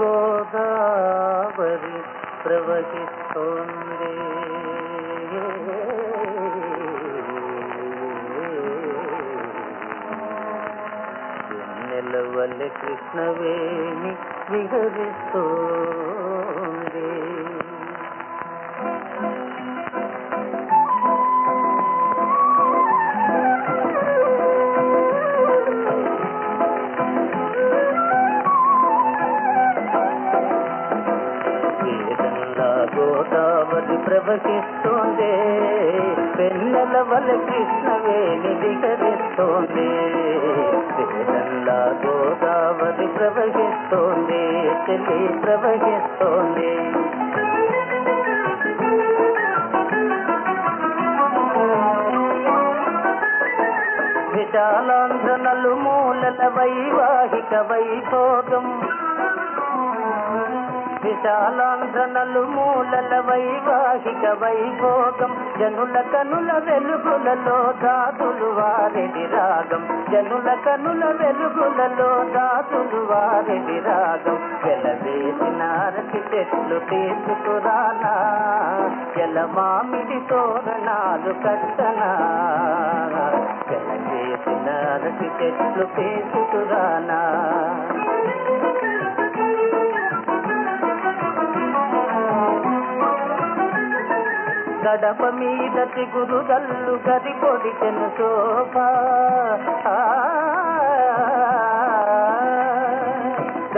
గోదావరి ప్రవహిస్తోంది. నెలవల్ల కృష్ణవేణి విహరిస్తోంది. గోదావరి ప్రవహిస్తోంది పెన్నెల వల కృష్ణవేణి విహరిస్తోంది వేదంలా గోదావరి ప్రవహిస్తోంది. చెల్లి ప్రవహిస్తోంది. విశాలాంధ్ర నలుమూలల వైవాహిక వైభోగం. విశాలాంధ్ర నలుమూలల వైవాహిక వైభోగం. జనుల కనుల వెలుగులలో దాతులు వారిది రాగం. జనుల కనుల వెలుగులలో దాతులు వారిది రాగం. వెలవేసిన అరటి చెట్లు తీసుకురానా? జల మామిడి తోరణాలు కట్టనా? వెలవేసిన అరటి చెట్లు తీసుకురానా? గడప మీద చిగురు గల్లు గది పొడిచెను శోభ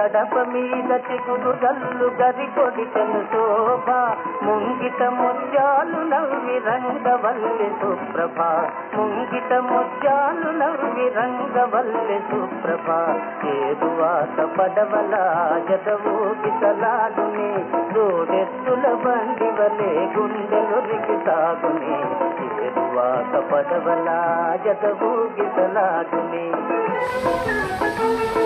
గడప మీద చిగురు గల్లు గది పొడిచెను శోభ. ముంగిట ముత్యాలు నవ్వి రంగవల్లి సుప్రభ. ముంగిట ముత్యాలు నవ్వి రంగవల్లి సుప్రభ. ఏదువాత పడవల జదవూకి సలాడుని దూరెత్తుల బండి వలే గుండెలు రికి సాగుని. ఏదువాత పడవల జదవూకి you.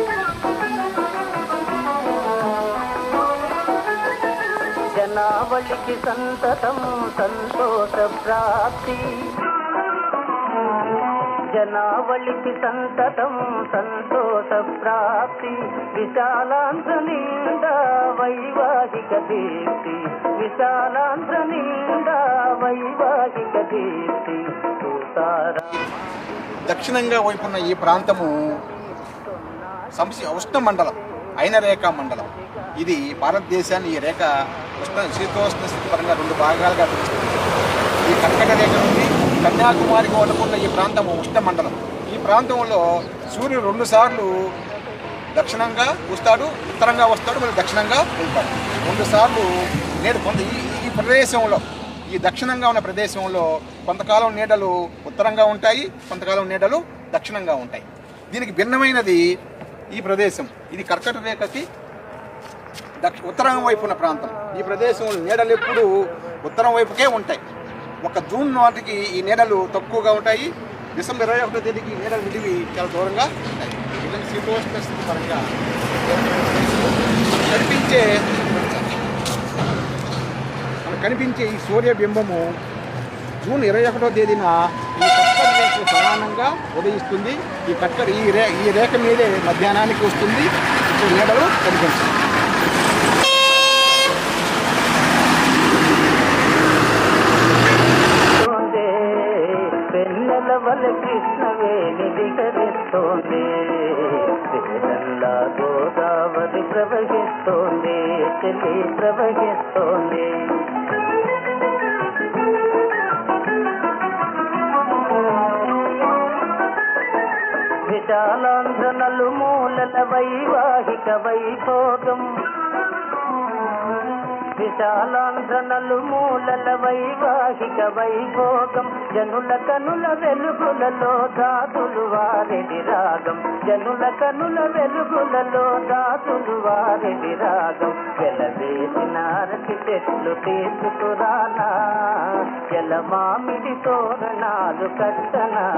నావళికి సంతతం సంతోష ప్రాప్తి. జనావళికి సంతతం సంతోష ప్రాప్తి. విశాలాంధ్ర నిండా వైవాహిక దీప్తి. విశాలాంధ్ర నిండా వైవాహిక దీప్తి. దక్షిణంగా వైపున్న ఈ ప్రాంతము సంశ ఉష్ణ మండలం అయిన రేఖ మండలం. ఇది భారతదేశాన్ని ఈ రేఖ ఉష్ణ శీతోష్ణ స్థితి పరంగా రెండు భాగాలుగా పిలుస్తుంది. ఈ కర్కట రేఖ నుండి కన్యాకుమారికి కోటకున్న ఈ ప్రాంతము ఉష్ణ మండలం ఈ ప్రాంతంలో సూర్యుడు రెండు సార్లు దక్షిణంగా వస్తాడు ఉత్తరంగా వస్తాడు మళ్ళీ దక్షిణంగా వెళ్తాడు. రెండు సార్లు నేడు కొంత ఈ ఈ ప్రదేశంలో ఈ దక్షిణంగా ఉన్న ప్రదేశంలో కొంతకాలం నీడలు ఉత్తరంగా ఉంటాయి కొంతకాలం నీడలు దక్షిణంగా ఉంటాయి. దీనికి భిన్నమైనది ఈ ప్రదేశం. ఇది కర్కట రేఖకి దక్ష ఉత్తరం వైపు ఉన్న ప్రాంతం. ఈ ప్రదేశంలో నీడలు ఎప్పుడు ఉత్తరం వైపుకే ఉంటాయి. ఒక జూన్ నాటికి ఈ నీడలు తక్కువగా ఉంటాయి. డిసెంబర్ ఇరవై ఒకటో తేదీకి ఈ నీడలు విడివి చాలా దూరంగా ఉంటాయి. ఇలాంటి శీతోష్ణ స్థితి పరంగా కనిపించే మనకు కనిపించే ఈ సూర్యబింబము జూన్ ఇరవై ఒకటో తేదీన ఈ కట్కర్ రేఖకు సమానంగా ఉదయిస్తుంది. ఈ కట్కర్ ఈ రే ఈ రేఖ మీదే మధ్యాహ్నానికి వస్తుంది. ఇప్పుడు నీడలు కనిపించాయి కృష్ణవేణి విహరిస్తోంది వేదంలా గోదావరి ప్రవహిస్తోంది. చెల్లి ప్రవహిస్తోంది. విశాలాంధ్ర నలుమూలల వైవాహిక వైభోగం. విశాలాంధ్రనలు మూలల వైవాహిక వైభోగం. జనుల కనుల వెలుగులలో దాతులు వారిది రాగం. జనుల కనుల వెలుగులలో దాతులు వారిది రాగం. వెలవేసిన అరటి చెట్లు తీసుకురానా? జల మామిడి తోరణాలు కట్టనా?